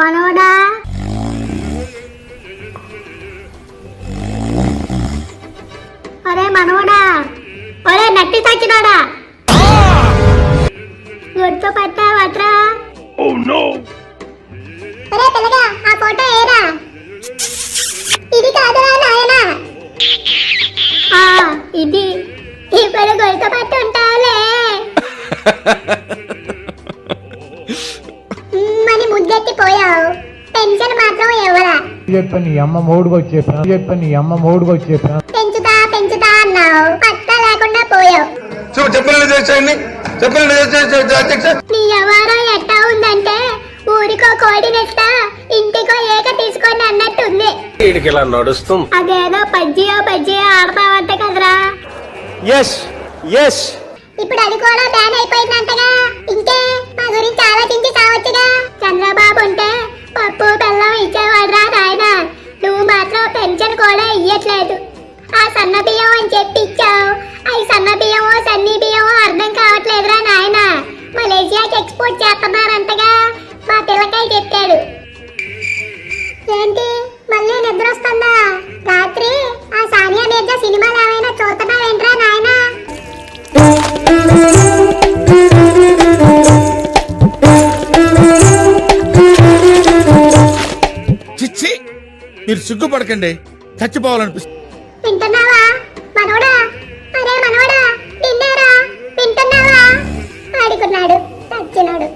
మనోడా? అరే మనోడా? ఒరే నట్టి తచ్చినాడా గుర్తుపట్టావట్రా అరే పిల్లగా ఆ ఫోటో ఏరా? ఇది కాదురా నాయనా. ఆ, ఇది. ఇప్పుడు గుర్తుపట్టి ఉంటావులే ఎవరా చెప్పి నీ అమ్మ వచ్చి చెప్పాను చెప్పి నీ అమ్మ వచ్చి చెప్పాను పెంచుతా పెంచుతా అన్నావు. పట్టా లేకుండా పోయావు. చెప్పిన చేయండి చెప్పిన అధ్యక్ష. నీ వ్యవహారం ఎట్టా ఉందంటే ఊరికో కోడినెస్తా ఇంటికో ఏక తీసుకొని అన్నట్టుంది వీడికి ఇలా నడుస్తుంది. అదేదో పజ్జియో పజ్జియో ఆడతావంట కదరా. ఎస్ ఎస్ ఇప్పుడు అది కూడా బ్యాన్ అయిపోయిందంటగా. ఇంకే మాత్రం కూడా ఇయ్యట్లేదు. ఆ సన్న బియ్యం అని చెప్పి ఇచ్చావు. అవి సన్న బియ్యమో సన్ని బియ్యమో అర్థం కావట్లేదురా నాయన. మలేషియాకి ఎక్స్పోర్ట్ చేస్తున్నారంతగా మా పిల్లకాయ చెప్పాడు. ఏంటి? మళ్ళీ నిద్ర వస్తుందా? రాత్రి ఆ సానియా మీర్జా సినిమాలు ఏమైనా చూస్తున్నావేంట్రా నాయనా? చిచ్చి మీరు సిగ్గుపడకండి. చచ్చిపోవాలనిపిస్తుంది. వింటున్నావా? మనోడా? అరే మనోడా విన్నారా వింటున్నావా? ఆడుకున్నాడు చచ్చినాడు.